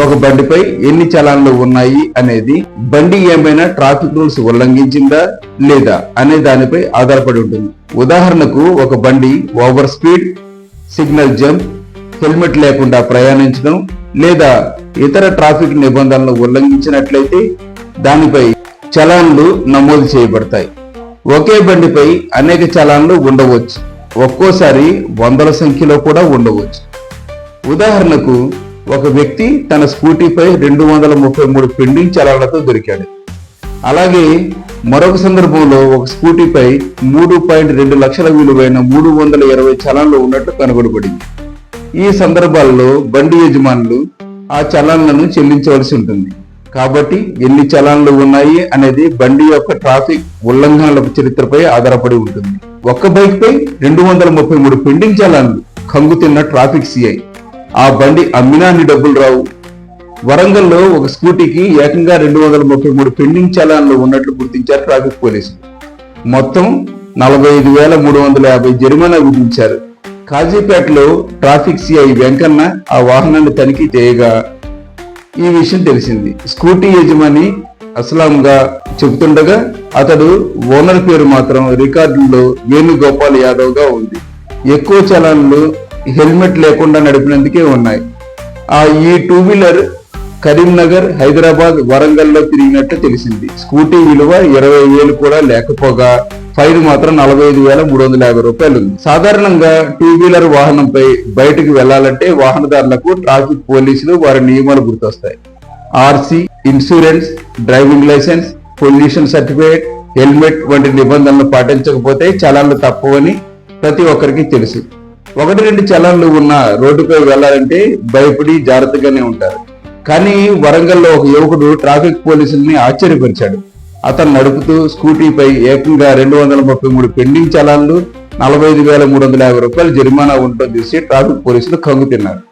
ఒక బండిపై ఎన్ని చలాన్లు ఉన్నాయి అనేది బండి ఏమైనా ట్రాఫిక్ రూల్స్ ఉల్లంఘించిందా లేదా అనే దానిపై ఆధారపడి ఉంటుంది. ఉదాహరణకు ఒక బండి over speed signal jump helmet లేకుండా ప్రయాణించడం లేదా ఇతర ట్రాఫిక్ నిబంధనలను ఉల్లంఘించినట్లయితే దానిపై చలాన్లు నమోదు చేయబడతాయి. ఒకే బండిపై అనేక చలాన్లు ఉండవచ్చు. ఒక్కోసారి వందల సంఖ్యలో కూడా ఉండవచ్చు. ఉదాహరణకు ఒక వ్యక్తి తన స్కూటీపై రెండు వందల ముప్పై మూడు పెండింగ్ చలాన్లతో దొరికాడు. అలాగే మరొక సందర్భంలో ఒక స్కూటీపై మూడు పాయింట్ రెండు లక్షల విలువైన మూడు వందల ఇరవై చలాన్లు ఉన్నట్లు కనుగొనబడింది. ఈ సందర్భాల్లో బండి యజమానులు ఆ చలాన్లను చెల్లించవలసి ఉంటుంది. కాబట్టి ఎన్ని చలాన్లు ఉన్నాయి అనేది బండి యొక్క ట్రాఫిక్ ఉల్లంఘనల చరిత్రపై ఆధారపడి ఉంటుంది. ఒక్క బైక్ పై రెండు వందల ముప్పై మూడు పెండింగ్ చలాన్లు కంగుతిన్న ట్రాఫిక్ సిఐ. ఆ బండి అమ్మినా నీ డబ్బులు రావు. వరంగల్లో ఒక స్కూటీకి ఏకంగా రెండు వందల ముప్పై మూడు పెండింగ్ చలాన్లు ఉన్నట్లు గుర్తించారు ట్రాఫిక్ పోలీసులు. మొత్తం నలభై ఐదు వేల మూడు వందల యాభై జరిమానా విధించారు. కాజీపేటలో ట్రాఫిక్ సిఐ వెంకన్న ఆ వాహనాన్ని తనిఖీ చేయగా ఈ విషయం తెలిసింది. స్కూటీ యజమాని అస్లాంగా చెబుతుండగా అతడు ఓనర్ పేరు మాత్రం రికార్డుల్లో వేణుగోపాల్ యాదవ్గా ఉంది. ఎక్కువ చలాన్లు హెల్మెట్ లేకుండా నడిపినందుకే ఉన్నాయి. ఆ ఈ టూ వీలర్ కరీంనగర్ హైదరాబాద్ వరంగల్లో తిరిగినట్లు తెలిసింది. స్కూటీ విలువ ఇరవై వేలు కూడా లేకపోగా ఫైన్ మాత్రం నలభై ఐదు వేల మూడు వందల యాభై రూపాయలు ఉంది. సాధారణంగా టూ వీలర్ వాహనంపై బయటకు వెళ్ళాలంటే వాహనదారులకు ట్రాఫిక్ పోలీసులు వారి నియమాలు గుర్తొస్తాయి. RC insurance driving licence pollution certificate helmet వంటి నిబంధనలు పాటించకపోతే చలాన్లు తప్పవని ప్రతి ఒక్కరికి తెలుసు. ఒకటి రెండు చలాన్లు ఉన్న రోడ్డుపై వెళ్ళాలంటే భయపడి జాగ్రత్తగానే ఉంటారు. కానీ వరంగల్లో ఒక యువకుడు ట్రాఫిక్ పోలీసుల్ని ఆశ్చర్యపరిచాడు. అతను నడుపుతూ స్కూటీపై ఏకంగా రెండు వందల ముప్పై మూడు పెండింగ్ చలాన్లు నలభై ఐదు వేల మూడు వందల యాభై రూపాయలు జరిమానా ఉండటం చూసి ట్రాఫిక్ పోలీసులు కంగు తిన్నారు.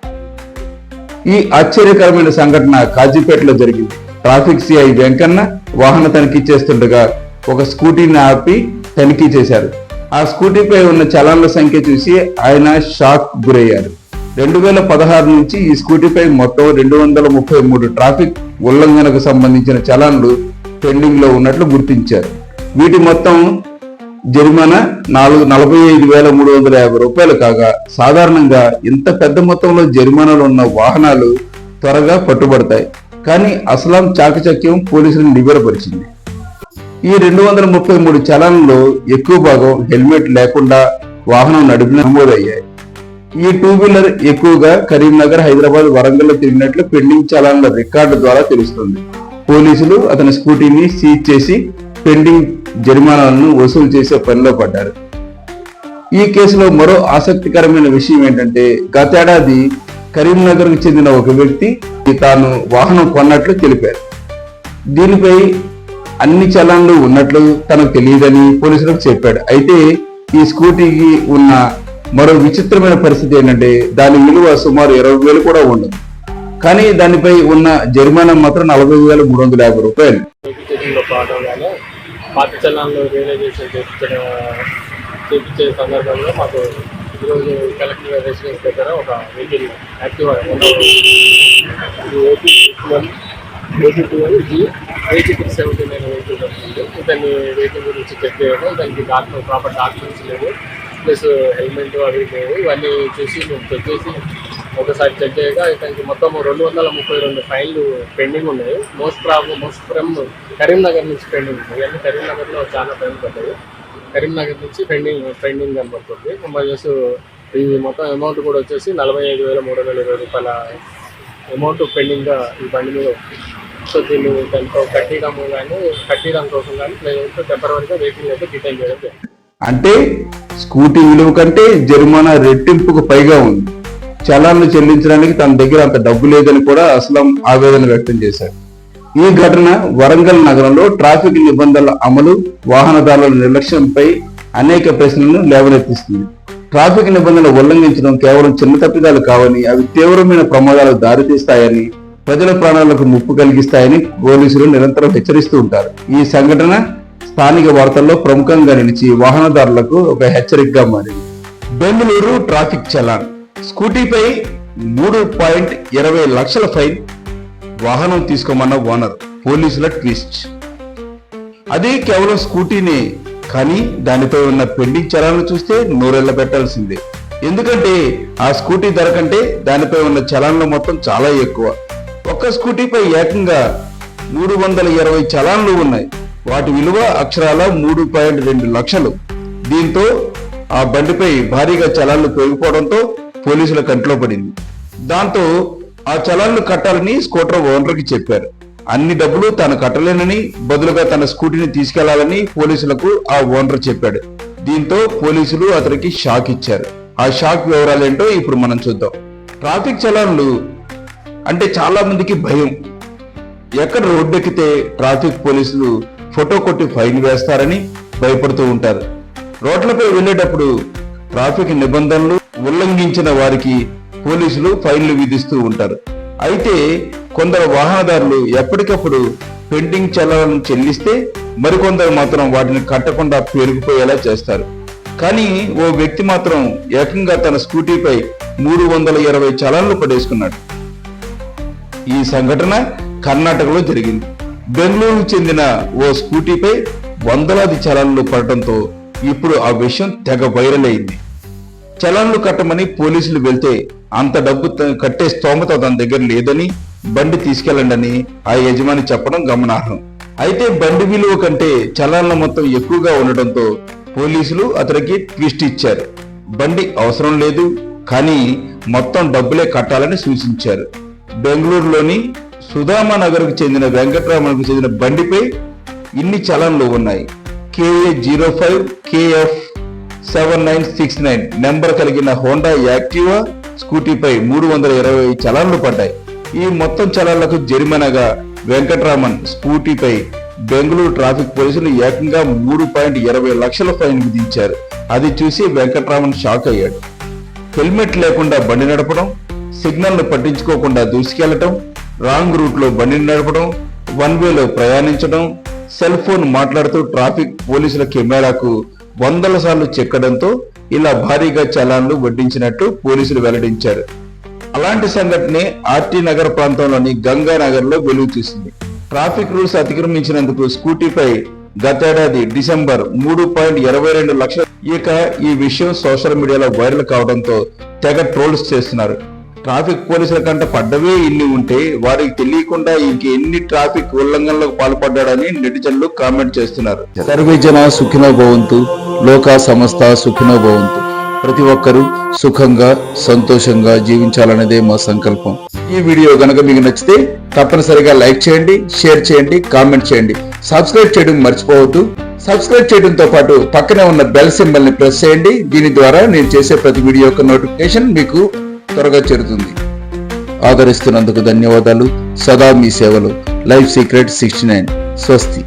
ఈ ఆశ్చర్యకరమైన సంఘటన కాజీపేటలో జరిగింది. ట్రాఫిక్ సిఐ వెంకన్న వాహన తనిఖీ చేస్తుండగా ఒక స్కూటీని ఆపి తనిఖీ చేశారు. ఆ స్కూటీపై ఉన్న చలాన్ల సంఖ్య చూసి ఆయన షాక్ గురయ్యారు. రెండు వేల పదహారు నుంచి ఈ స్కూటీపై మొత్తం రెండు వందల ముప్పై మూడు ట్రాఫిక్ ఉల్లంఘనకు సంబంధించిన చలాన్లు పెండింగ్లో ఉన్నట్లు గుర్తించారు. వీటి మొత్తం జరిమానా నాలుగు నలభై ఐదు వేల మూడు వందల యాభై రూపాయలు కాగా సాధారణంగా ఇంత పెద్ద మొత్తంలో జరిమానాలు ఉన్న వాహనాలు త్వరగా పట్టుబడతాయి. కానీ అస్లాం చాకచక్యం పోలీసులను నివేరపరిచింది ఈ రెండు వందల ముప్పై మూడు చలాన్లలో ఎక్కువ భాగం హెల్మెట్ లేకుండా వాహనం నడిపిన నమోదయ్యాయి. ఈ టూ వీలర్ ఎక్కువగా కరీంనగర్ హైదరాబాద్ వరంగల్లో తిరిగినట్లు పెండింగ్ చలాన్ల రికార్డు ద్వారా తెలుస్తుంది. పోలీసులు అతని స్కూటీని సీజ్ చేసి పెండింగ్ జరిమానాలను వసూలు చేసే పనిలో పడ్డారు. ఈ కేసులో మరో ఆసక్తికరమైన విషయం ఏంటంటే గతేడాది కరీంనగర్కు చెందిన ఒక వ్యక్తి తాను వాహనం కొన్నట్లు తెలిపారు. దీనిపై అన్ని చలాన్లు ఉన్నట్లు తనకు తెలియదని పోలీసులకు చెప్పాడు. అయితే ఈ స్కూటీకి ఉన్న మరో విచిత్రమైన పరిస్థితి ఏంటంటే దాని విలువ సుమారు ఇరవై వేలు కూడా ఉండదు. కానీ దానిపై ఉన్న జరిమానా మాత్రం నలభై వేల మూడు వందల యాభై రూపాయలు. నోటిఫికేషన్లో భాగంగానే పాత చలాన్లు రియలైజేషన్ చేయించడం చేయించే సందర్భంలో మాకు ఈరోజు కలెక్టర్ రెసిడెన్స్ దగ్గర ఒక vehicle active AP AP two G eighty three seventy నేను వెహికల్ దొరికింది ఇతన్ని వెహికల్ గురించి చెక్ చేయడం దానికి డాక్టర్ ప్రాపర్ డాక్యుమెంట్స్ లేవు ప్లస్ హెల్మెట్ అవి లేవు ఇవన్నీ చూసి మేము చెక్ చేసి ఒకసారి చెక్ చేయగా ఇతనికి మొత్తం రెండు వందల ముప్పై రెండు ఫైన్లు పెండింగ్ ఉన్నాయి most problem most from Karimnagar నుంచి పెండింగ్ ఉన్నాయి ఇవన్నీ కరీంనగర్లో చాలా ఫైన్ పడ్డాయి కరీంనగర్ నుంచి పెండింగ్ పెండింగ్ కనబడుతుంది ప్లస్ ఈ మొత్తం అమౌంట్ కూడా వచ్చేసి నలభై ఐదు వేల మూడు వందల ఇరవై రూపాయల అమౌంట్ పెండింగ్గా ఈ బండి మీద సో దీన్ని దాంతో కట్టిడము కానీ కట్టిడం కోసం కానీ లేదంటే టెంపరీగా వెహికల్ అయితే డిటైన్ చేయడం అంటే స్కూటీ విలువ కంటే జరిమానా రెట్టింపుకు పైగా ఉంది. చలాన్లు చెల్లించడానికి తన దగ్గర అంత డబ్బు లేదని కూడా అసలం ఆవేదన వ్యక్తం చేశారు. ఈ ఘటన వరంగల్ నగరంలో ట్రాఫిక్ నిబంధనల అమలు వాహనదారుల నిర్లక్ష్యంపై అనేక ప్రశ్నలను లేవనెత్తిస్తుంది. ట్రాఫిక్ నిబంధనలు ఉల్లంఘించడం కేవలం చిన్న తప్పిదాలు కావని అవి తీవ్రమైన ప్రమాదాలకు దారితీస్తాయని ప్రజల ప్రాణాలకు ముప్పు కలిగిస్తాయని పోలీసులు నిరంతరం హెచ్చరిస్తూ ఉంటారు. ఈ సంఘటన స్థానిక వార్తల్లో ప్రముఖంగా నిలిచి వాహనదారులకు ఒక హెచ్చరికగా మారింది. బెంగళూరు ట్రాఫిక్ చలాన్. స్కూటీపై మూడు పాయింట్ ఇరవై లక్షల ఫైన్ వాహనం తీసుకోమన్న ఓనర్ పోలీసుల ట్విస్ట్. అదే కేవలం స్కూటీనే కానీ దానిపై ఉన్న పెండింగ్ చలాలను చూస్తే నూరెళ్ళ పెట్టాల్సిందే. ఎందుకంటే ఆ స్కూటీ ధర కంటే దానిపై ఉన్న చలాన్లు మొత్తం చాలా ఎక్కువ. ఒక్క స్కూటీపై ఏకంగా మూడు వందల ఇరవై చలాన్లు ఉన్నాయి. వాటి విలువ అక్షరాల మూడు పాయింట్ రెండు లక్షలు. దీంతో ఆ బండిపై భారీగా చలాన్లు పెరిగిపోవడంతో పోలీసుల కంట్లో పడింది. దాంతో ఆ చలాన్లు కట్టాలని స్కూటర్ ఓనర్కి చెప్పారు. అన్ని డబ్బులు తాను కట్టలేనని బదులుగా తన స్కూటీని తీసుకెళ్ళాలని పోలీసులకు ఆ ఓనర్ చెప్పాడు. దీంతో పోలీసులు అతనికి షాక్ ఇచ్చారు. ఆ షాక్ వివరాలేంటో ఇప్పుడు మనం చూద్దాం. ట్రాఫిక్ చలాన్లు అంటే చాలా మందికి భయం. ఎక్కడ రోడ్డెక్కితే ట్రాఫిక్ పోలీసులు ఫోటో కొట్టి ఫైన్ వేస్తారని భయపడుతూ ఉంటారు. రోడ్లపై వెళ్ళేటప్పుడు ట్రాఫిక్ నిబంధనలు ఉల్లంఘించిన వారికి పోలీసులు ఫైన్లు విధిస్తూ ఉంటారు. అయితే కొందరు వాహనదారులు ఎప్పటికప్పుడు పెండింగ్ చలాలను చెల్లిస్తే మరికొందరు మాత్రం వాటిని కట్టకుండా పేరుకుపోయేలా చేస్తారు. కానీ ఓ వ్యక్తి మాత్రం ఏకంగా తన స్కూటీపై మూడు వందల ఇరవై చలాన్లు పడేసుకున్నాడు. ఈ సంఘటన కర్ణాటకలో జరిగింది. బెంగళూరుకు చెందిన ఓ స్కూటీపై వందలాది చలాన్లు పడటంతో ఇప్పుడు ఆ విషయం తెగ వైరల్ అయింది. చలాన్లు కట్టమని పోలీసులు వెళ్తే అంత డబ్బు కట్టే స్తోమత తన దగ్గర లేదని బండి తీసుకెళ్ళండి ఆ యజమాని చెప్పడం గమనార్హం. అయితే బండి విలువ కంటే చలాన్ల మొత్తం ఎక్కువగా ఉండటంతో పోలీసులు అతనికి ట్విస్ట్ ఇచ్చారు. బండి అవసరం లేదు కానీ మొత్తం డబ్బులే కట్టాలని సూచించారు. బెంగళూరులోని సుధామా నగర్కు చెందిన వెంకటరామన్కు చెందిన బండిపై ఇన్ని చలాన్లు ఉన్నాయి. KA zero five KF seven nine six nine number కలిగిన హోండా యాక్టివా స్కూటీపై మూడు వందల ఇరవై చలాన్లు పడ్డాయి. ఈ మొత్తం చలాన్లకు జరిమానాగా వెంకటరామన్ స్కూటీపై బెంగళూరు ట్రాఫిక్ పోలీసులు ఏకంగా మూడు పాయింట్ ఇరవై లక్షల ఫైన్ విధించారు. అది చూసి వెంకటరామన్ షాక్ అయ్యాడు. హెల్మెట్ లేకుండా బండి నడపడం సిగ్నల్ను పట్టించుకోకుండా దూసుకెళ్ళటం రాంగ్ రూట్లో బండిని నడపడం వన్ వేలో ప్రయాణించడం సెల్ ఫోన్ మాట్లాడుతూ ట్రాఫిక్ పోలీసుల కెమెరాకు వందల సార్లు చెక్కడంతో ఇలా భారీగా చలాన్లు వడ్డించినట్టు పోలీసులు వెల్లడించారు. అలాంటి సంఘటనే ఆర్టీ నగర్ ప్రాంతంలోని గంగానగర్లో లో వెలుగు చూసింది. ట్రాఫిక్ రూల్స్ అతిక్రమించినందుకు స్కూటీపై గతేడాది డిసెంబర్ మూడు పాయింట్ ఇరవై రెండు లక్షల ఇక ఈ విషయం సోషల్ మీడియాలో వైరల్ కావడంతో తెగ ట్రోల్స్ చేస్తున్నారు. ట్రాఫిక్ పోలీసుల కంటే పడ్డవే ఇన్ని ఉంటే వారికి తెలియకుండా ఇంకెన్ని ట్రాఫిక్ ఉల్లంఘనలకు పాల్పడ్డాడని నెటిజన్లు కామెంట్ చేస్తున్నారు. సర్వే జన సుఖినో భవంతు లోకా సమస్త సుఖినో భవంతు. ప్రతి ఒక్కరూ సుఖంగా సంతోషంగా జీవించాలనేదే మా సంకల్పం. ఈ వీడియో గనక మీకు నచ్చితే తప్పనిసరిగా లైక్ చేయండి షేర్ చేయండి కామెంట్ చేయండి. సబ్స్క్రైబ్ చేయడం మర్చిపోవద్దు. సబ్స్క్రైబ్ చేయడంతో పాటు పక్కనే ఉన్న బెల్ సింబల్ని ప్రెస్ చేయండి. దీని ద్వారా నేను చేసే ప్రతి వీడియో యొక్క నోటిఫికేషన్ మీకు త్వరగా చేరుతుంది. ఆదరిస్తున్నందుకు ధన్యవాదాలు. సదా మీ సేవలు. Life secret sixty nine. స్వస్తి.